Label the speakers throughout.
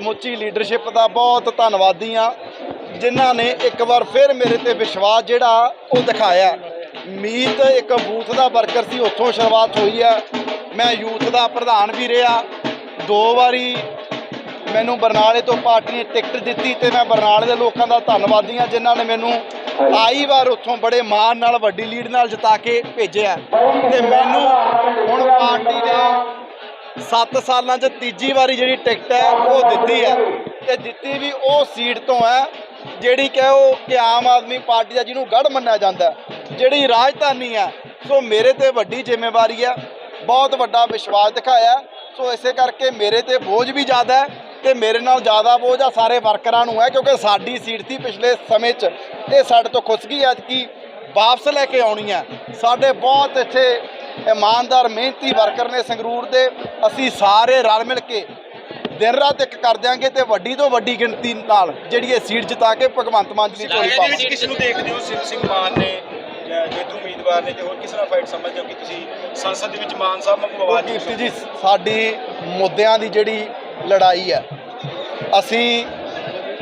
Speaker 1: ਸਮੁੱਚੀ ਲੀਡਰਸ਼ਿਪ ਦਾ ਬਹੁਤ ਧੰਨਵਾਦੀ ਆ ਜਿਨ੍ਹਾਂ ਨੇ ਇੱਕ ਵਾਰ ਫਿਰ ਮੇਰੇ ਤੇ ਵਿਸ਼ਵਾਸ ਜਿਹੜਾ ਉਹ ਦਿਖਾਇਆ। ਮੀਤ ਇੱਕ ਬੂਥ ਦਾ ਵਰਕਰ ਸੀ, ਉੱਥੋਂ ਸ਼ੁਰੂਆਤ ਹੋਈ ਆ। ਮੈਂ ਯੂਥ ਦਾ ਪ੍ਰਧਾਨ ਵੀ ਰਿਹਾ। ਦੋ ਵਾਰੀ ਮੈਨੂੰ ਬਰਨਾਲੇ ਤੋਂ ਪਾਰਟੀ ਨੇ ਟਿਕਟ ਦਿੱਤੀ ਤੇ ਮੈਂ ਬਰਨਾਲੇ ਦੇ ਲੋਕਾਂ ਦਾ ਧੰਨਵਾਦੀ ਹਾਂ, ਜਿਨ੍ਹਾਂ ਨੇ ਮੈਨੂੰ ਆਈ ਵਾਰ ਉੱਥੋਂ ਬੜੇ ਮਾਣ ਨਾਲ, ਵੱਡੀ ਲੀਡ ਨਾਲ ਜਿਤਾ ਕੇ ਭੇਜਿਆ। ਤੇ ਮੈਨੂੰ ਹੁਣ ਪਾਰਟੀ ਦੇ 7 ਸਾਲਾਂ 'ਚ ਤੀਜੀ ਵਾਰੀ ਜਿਹੜੀ ਟਿਕਟ ਹੈ, ਉਹ ਦਿੱਤੀ ਹੈ। ਤੇ ਦਿੱਤੀ ਵੀ ਉਹ ਸੀਟ ਤੋਂ ਹੈ, ਜਿਹੜੀ ਕਿ ਉਹ ਕਿ ਆਮ ਆਦਮੀ ਪਾਰਟੀ ਦਾ ਜਿਹਨੂੰ ਗੜ ਮੰਨਿਆ ਜਾਂਦਾ ਜਿਹੜੀ ਰਾਜਧਾਨੀ ਹੈ। ਸੋ ਮੇਰੇ ਤੇ ਵੱਡੀ ਜ਼ਿੰਮੇਵਾਰੀ ਹੈ, ਬਹੁਤ ਵੱਡਾ ਵਿਸ਼ਵਾਸ ਦਿਖਾਇਆ ਸੋ ਇਸੇ ਕਰਕੇ ਮੇਰੇ ਤੇ ਬੋਝ ਵੀ ਜ਼ਿਆਦਾ ਹੈ ਤੇ ਮੇਰੇ ਨਾਲ ਜ਼ਿਆਦਾ ਬੋਝ ਆ ਸਾਰੇ ਵਰਕਰਾਂ ਨੂੰ ਹੈ, ਕਿਉਂਕਿ ਸਾਡੀ ਸੀਟ ਸੀ ਪਿਛਲੇ ਸਮੇਂ 'ਚ। ਇਹ ਸਾਡੇ ਤੋਂ ਖੁੱਸ ਗਈ ਐਤਕੀ ਵਾਪਸ ਲੈ ਕੇ ਆਉਣੀ ਹੈ। ਸਾਡੇ ਬਹੁਤ ਇੱਥੇ ਇਮਾਨਦਾਰ ਮਿਹਨਤੀ ਵਰਕਰ ਨੇ ਸੰਗਰੂਰ ਦੇ ਅਸੀਂ ਸਾਰੇ ਰਲ ਮਿਲ ਕੇ ਦਿਨ ਰਾਤ ਇੱਕ ਕਰ ਦਿਆਂਗੇ ਤੇ ਵੱਡੀ ਤੋਂ ਵੱਡੀ ਗਿਣਤੀ ਨਾਲ ਜਿਹੜੀ ਇਹ ਸੀਟ ਜਿਤਾ ਕੇ ਭਗਵੰਤ ਮਾਨ ਜੀ ਦੀ ਝੋਲੀ ਪਾਵਾਂਗੇ
Speaker 2: ਕਿਸ ਨੂੰ ਦੇਖਦੇ ਹੋ ਸਿੰਘ ਸਿੰਘ ਮਾਨ ਨੇ ਜੇਤੂ ਉਮੀਦਵਾਰ ਨੇ ਤੇ ਹੋਰ ਕਿਸ ਨਾਲ ਫਾਈਟ ਸਮਝਦੇ ਹੋ ਕਿ ਤੁਸੀਂ ਸੰਸਦ ਦੇ ਵਿੱਚ ਮਾਨ ਸਾਹਿਬ ਨੂੰ ਆਵਾਜ਼ ਦੇ
Speaker 1: ਕੀਰਤੀ ਜੀ ਸਾਡੀ ਮੁੱਦਿਆਂ ਦੀ ਜਿਹੜੀ ਲੜਾਈ ਹੈ ਅਸੀਂ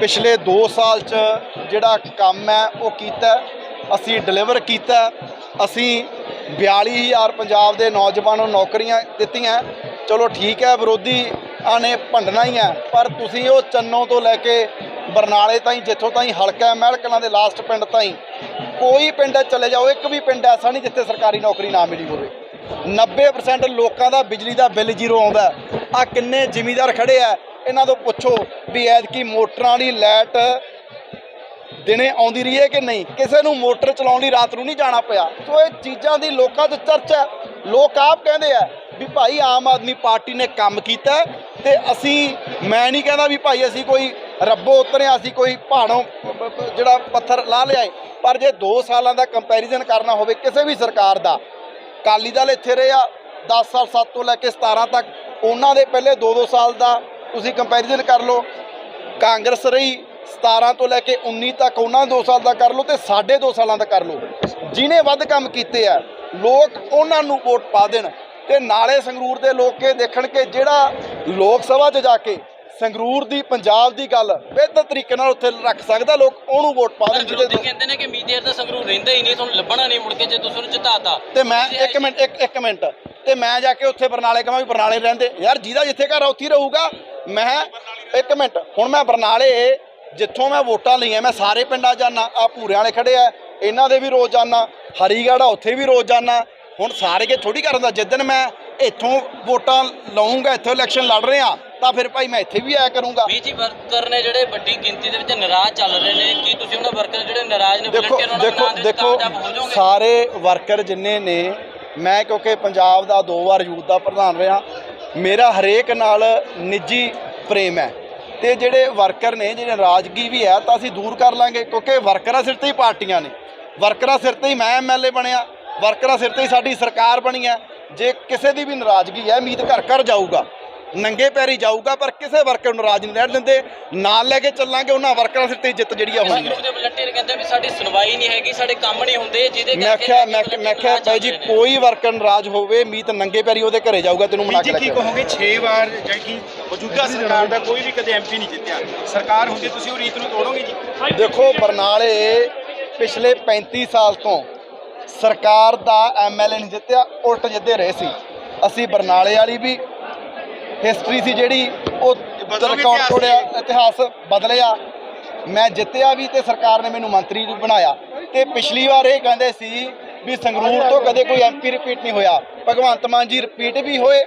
Speaker 1: ਪਿਛਲੇ 2 ਸਾਲ 'ਚ ਜਿਹੜਾ ਕੰਮ ਹੈ ਉਹ ਕੀਤਾ। ਅਸੀਂ ਡਿਲੀਵਰ ਕੀਤਾ। ਅਸੀਂ 42000 ਪੰਜਾਬ ਦੇ ਨੌਜਵਾਨਾਂ ਨੂੰ ਨੌਕਰੀਆਂ ਦਿੱਤੀਆਂ। ਚਲੋ ਠੀਕ ਹੈ ਵਿਰੋਧੀ ਨੇ ਭੰਡਣਾ ਹੀ ਹੈ, ਪਰ ਤੁਸੀਂ ਉਹ ਚੰਨੋਂ ਤੋਂ ਲੈ ਕੇ ਬਰਨਾਲੇ ਤਾਈਂ, ਜਿੱਥੋਂ ਤਾਈਂ ਹਲਕਾ ਮਹਿਲ ਕਲਾਂ ਦੇ ਲਾਸਟ ਪਿੰਡ ਤਾਈਂ, ਕੋਈ ਪਿੰਡ ਚਲੇ ਜਾਓ, ਇੱਕ ਵੀ ਪਿੰਡ ਐਸਾ ਨਹੀਂ ਜਿੱਥੇ ਸਰਕਾਰੀ ਨੌਕਰੀ ਨਾ ਮਿਲੀ ਹੋਵੇ। 90% ਲੋਕਾਂ ਦਾ ਬਿਜਲੀ ਦਾ ਬਿੱਲ ਜ਼ੀਰੋ ਆਉਂਦਾ ਆ ਕਿੰਨੇ ਜ਼ਿਮੀਦਾਰ ਖੜੇ ਆ? ਇਹਨਾਂ ਤੋਂ ਪੁੱਛੋ ਵੀ ਐਤਕੀ ਮੋਟਰਾਂ ਵਾਲੀ ਲਾਈਟ ਦਿਨੇ ਆਉਂਦੀ ਰਹੀ ਹੈ ਕਿ ਨਹੀਂ? ਕਿਸੇ ਨੂੰ ਮੋਟਰ ਚਲਾਉਣ ਲਈ ਰਾਤ ਨੂੰ ਨਹੀਂ ਜਾਣਾ ਪਿਆ। ਸੋ ਇਹ ਚੀਜ਼ਾਂ ਦੀ ਲੋਕਾਂ 'ਚ ਚਰਚਾ ਲੋਕ ਆਪ ਕਹਿੰਦੇ ਆ ਵੀ ਭਾਈ ਆਮ ਆਦਮੀ ਪਾਰਟੀ ਨੇ ਕੰਮ ਕੀਤਾ ਹੈ ਤੇ ਅਸੀਂ, ਮੈਂ ਨਹੀਂ ਕਹਿੰਦਾ ਵੀ ਭਾਈ ਅਸੀਂ ਕੋਈ ਰੱਬੋ ਉਤਰਿਆ, ਅਸੀਂ ਕੋਈ ਪਹਾੜੋਂ ਜਿਹੜਾ ਪੱਥਰ ਲਾ ਲਿਆਏ ਪਰ ਜੇ 2 ਸਾਲਾਂ ਦਾ ਕੰਪੈਰੀਜ਼ਨ ਕਰਨਾ ਹੋਵੇ ਕਿਸੇ ਵੀ ਸਰਕਾਰ ਦਾ, ਅਕਾਲੀ ਦਲ ਇੱਥੇ ਰਿਹਾ 10 ਸਾਲ 7 ਤੋਂ ਲੈ ਕੇ 17 ਤੱਕ, ਉਹਨਾਂ ਦੇ ਪਹਿਲੇ 2-2 ਸਾਲ ਦਾ ਤੁਸੀਂ ਕੰਪੈਰੀਜ਼ਨ ਕਰ ਲਓ। ਕਾਂਗਰਸ ਰਹੀ 17 ਤੋਂ ਲੈ ਕੇ 19 ਤੱਕ ਉਹਨਾਂ ਦੇ 2 ਸਾਲ ਦਾ ਕਰ ਲਓ ਤੇ ਸਾਡੇ 2 ਸਾਲਾਂ ਦਾ ਕਰ ਲਓ। ਜਿਨੇ ਵੱਧ ਕੰਮ ਕੀਤੇ ਆ ਲੋਕ ਉਹਨਾਂ ਨੂੰ ਵੋਟ ਪਾ ਦੇਣ ਤੇ ਨਾਲੇ ਸੰਗਰੂਰ ਦੇ ਲੋਕ ਇਹ ਦੇਖਣ ਕਿ ਜਿਹੜਾ ਲੋਕ ਸਭਾ 'ਚ ਜਾ ਕੇ ਸੰਗਰੂਰ ਦੀ ਪੰਜਾਬ ਦੀ ਗੱਲ ਬਿਹਤਰ ਤਰੀਕੇ ਨਾਲ ਉੱਥੇ ਰੱਖ ਸਕਦਾ ਲੋਕ ਉਹਨੂੰ ਵੋਟ ਪਾ ਦੇਣ ਜਿਹਦੇ
Speaker 3: ਕਹਿੰਦੇ ਨੇ ਕਿ ਮੀਡੀਆ ਤਾਂ ਸੰਗਰੂਰ ਰਹਿੰਦਾ ਹੀ ਨਹੀਂ ਤੁਹਾਨੂੰ ਲੱਭਣਾ ਨਹੀਂ ਮੁੜ ਕੇ ਜੇ ਤੁਸੀਂ ਉਹਨੂੰ ਜਿਤਾਤਾ।
Speaker 1: ਤੇ ਮੈਂ ਇੱਕ ਮਿੰਟ ਇੱਕ ਇੱਕ ਮਿੰਟ। ਤੇ ਮੈਂ ਜਾ ਕੇ ਉੱਥੇ ਬਰਨਾਲੇ ਕਹਾਂ ਵੀ ਬਰਨਾਲੇ ਰਹਿੰਦੇ। ਯਾਰ ਜਿਹਦਾ ਜਿੱਥੇ ਘਰ ਆ ਉੱਥੇ ਰਹੂਗਾ। ਮੈਂ ਇੱਕ ਮਿੰਟ ਹੁਣ ਮੈਂ ਬਰਨਾਲੇ ਜਿੱਥੋਂ ਮੈਂ ਵੋਟਾਂ ਲਈਆਂ ਮੈਂ ਸਾਰੇ ਪਿੰਡਾਂ ਜਾਣਾ ਆ ਭੂਰਿਆਂ ਵਾਲੇ ਖੜੇ ਆ ਇਹਨਾਂ ਦੇ ਵੀ ਰੋਜ਼ ਜਾਣਾ ਹਰੀਗੜ੍ਹ ਆ ਉੱਥੇ ਵੀ ਰੋਜ਼ ਜਾਣਾ ਹੁਣ ਸਾਰੇ ਕੇ ਥੋੜੀ ਕਰਨ ਦਾ ਜਿੱਦਣ ਮੈਂ ਇੱਥੋਂ ਵੋਟਾਂ ਲਾਉਂਗਾ ਇੱਥੋਂ ਇਲੈਕਸ਼ਨ ਲੜ ਰਿਹਾ ਤਾਂ ਫਿਰ ਭਾਈ ਮੈਂ ਇੱਥੇ ਵੀ ਆਇਆ ਕਰੂੰਗਾ।
Speaker 3: ਵੀ ਜੀ ਵਰਕਰ ਨੇ ਜਿਹੜੇ ਵੱਡੀ ਗਿਣਤੀ ਦੇ ਵਿੱਚ ਨਾਰਾਜ਼ ਚੱਲ ਰਹੇ ਨੇ ਕੀ ਤੁਸੀਂ ਉਹਨਾਂ ਵਰਕਰ ਜਿਹੜੇ ਨਾਰਾਜ਼ ਨੇ
Speaker 1: ਦੇਖੋ ਦੇਖੋ ਦੇਖੋ ਸਾਰੇ ਵਰਕਰ ਜਿੰਨੇ ਨੇ ਮੈਂ ਕਿਉਂਕਿ ਪੰਜਾਬ ਦਾ ਦੋ ਵਾਰ ਯੂਥ ਦਾ ਪ੍ਰਧਾਨ ਰਿਹਾ ਮੇਰਾ ਹਰੇਕ ਨਾਲ ਨਿੱਜੀ ਪ੍ਰੇਮ ਹੈ। ਤੇ ਜਿਹੜੇ ਵਰਕਰ ਨੇ, ਜਿਹੜੇ ਨਾਰਾਜ਼ਗੀ ਵੀ ਹੈ, ਤਾਂ ਅਸੀਂ ਦੂਰ ਕਰ ਲਾਂਗੇ, ਕਿਉਂਕਿ ਵਰਕਰਾਂ ਸਿਰ ਤੇ ਹੀ ਪਾਰਟੀਆਂ ਨੇ। ਵਰਕਰਾਂ ਸਿਰ ਤੇ ਹੀ ਮੈਂ ਐਮਐਲਏ ਬਣਿਆ, ਵਰਕਰਾਂ ਸਿਰ ਤੇ ਹੀ ਸਾਡੀ ਸਰਕਾਰ ਬਣੀ ਹੈ। ਜੇ ਕਿਸੇ ਦੀ ਵੀ ਨਾਰਾਜ਼ਗੀ ਹੈ ਉਮੀਦ ਘਰ ਘਰ ਜਾਊਗਾ। ਨੰਗੇ ਪੈਰੀ ਜਾਊਗਾ ਪਰ ਕਿਸੇ ਵਰਕਰ ਨੂੰ ਨਾਰਾਜ਼ ਨਹੀਂ ਰਹਿਣ ਦਿੰਦੇ। ਨਾਲ ਲੈ ਕੇ ਚੱਲਾਂਗੇ ਉਹਨਾਂ ਵਰਕਰਾਂ ਸਿਰ ਤੇ ਜਿੱਤ ਜਿਹੜੀ ਆ ਹੋਣੀ ਹੈ
Speaker 3: ਦੇ ਵਲੰਟੀਅਰ ਕਹਿੰਦੇ ਵੀ ਸਾਡੀ ਸੁਣਵਾਈ ਨਹੀਂ ਹੈਗੀ ਸਾਡੇ ਕੰਮ ਨਹੀਂ ਹੁੰਦੇ ਜਿਹਦੇ
Speaker 1: ਮੈਂ ਕਿਹਾ ਮੈਂ ਕਿਹਾ- ਮੈਂ ਕਿਹਾ ਬਾਈ ਜੀ ਕੋਈ ਵਰਕਰ ਨਾਰਾਜ਼ ਹੋਵੇ ਮੀਤ ਨੰਗੇ ਪੈਰੀ ਉਹਦੇ ਘਰੇ ਜਾਊਗਾ ਤੈਨੂੰ ਮਨਾ
Speaker 2: ਜੀ
Speaker 1: ਕੇ
Speaker 2: ਕੀ
Speaker 1: ਰੱਖਿਆ।
Speaker 2: ਕਹੋਗੇ 6 ਵਾਰ ਜਿਹੜੀ ਕਿ ਮੌਜੂਦਾ ਸਰਕਾਰ ਦਾ ਕੋਈ ਵੀ ਕਦੇ ਐਮਪੀ ਨਹੀਂ ਜਿੱਤਿਆ। ਸਰਕਾਰ ਹੁੰਦੀ ਤੁਸੀਂ ਉਹ ਰੀਤ ਨੂੰ ਤੋੜੋਗੇ ਜੀ?
Speaker 1: ਦੇਖੋ ਬਰਨਾਲੇ ਪਿਛਲੇ 35 ਸਾਲ ਤੋਂ ਸਰਕਾਰ ਦਾ ਐਮਐਲਏ ਨਹੀਂ ਜਿੱਤਿਆ ਉਲਟ ਜਿੱਤੇ ਰਹੇ ਸੀ। ਅਸੀਂ ਬਰਨਾਲੇ ਵਾਲੀ ਵੀ ਹਿਸਟਰੀ ਸੀ ਜਿਹੜੀ ਉਹ ਰਿਕਾਰਡ ਤੋੜਿਆ ਇਤਿਹਾਸ ਬਦਲਿਆ। ਮੈਂ ਜਿੱਤਿਆ ਵੀ ਤੇ ਸਰਕਾਰ ਨੇ ਮੈਨੂੰ ਮੰਤਰੀ ਵੀ ਬਣਾਇਆ। ਤੇ ਪਿਛਲੀ ਵਾਰ ਇਹ ਕਹਿੰਦੇ ਸੀ ਵੀ ਸੰਗਰੂਰ ਤੋਂ ਕਦੇ ਕੋਈ ਐਮਪੀ ਰਿਪੀਟ ਨਹੀਂ ਹੋਇਆ। ਭਗਵੰਤ ਮਾਨ ਜੀ ਰਿਪੀਟ ਵੀ ਹੋਏ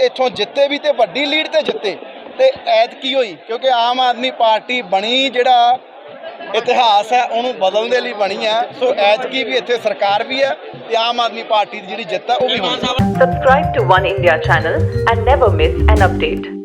Speaker 1: ਇੱਥੋਂ ਜਿੱਤੇ ਵੀ ਤੇ ਵੱਡੀ ਲੀਡ ਤੇ ਜਿੱਤੇ। ਤੇ ਐਤ ਕੀ ਹੋਈ ਕਿਉਂਕਿ ਆਮ ਆਦਮੀ ਪਾਰਟੀ ਬਣੀ ਜਿਹੜਾ ਇਤਿਹਾਸ ਹੈ, ਉਹਨੂੰ ਬਦਲਣ ਦੇ ਲਈ ਬਣੀ ਹੈ ਸੋ ਐਤਕੀ ਵੀ ਇੱਥੇ ਸਰਕਾਰ ਵੀ ਹੈ ਤੇ ਆਮ ਆਦਮੀ ਪਾਰਟੀ ਦੀ ਜਿਹੜੀ ਜਿੱਤ ਹੈ, ਉਹ ਵੀ ਹੋਣੀ ਹੈ
Speaker 4: Subscribe to One India channel and never miss an.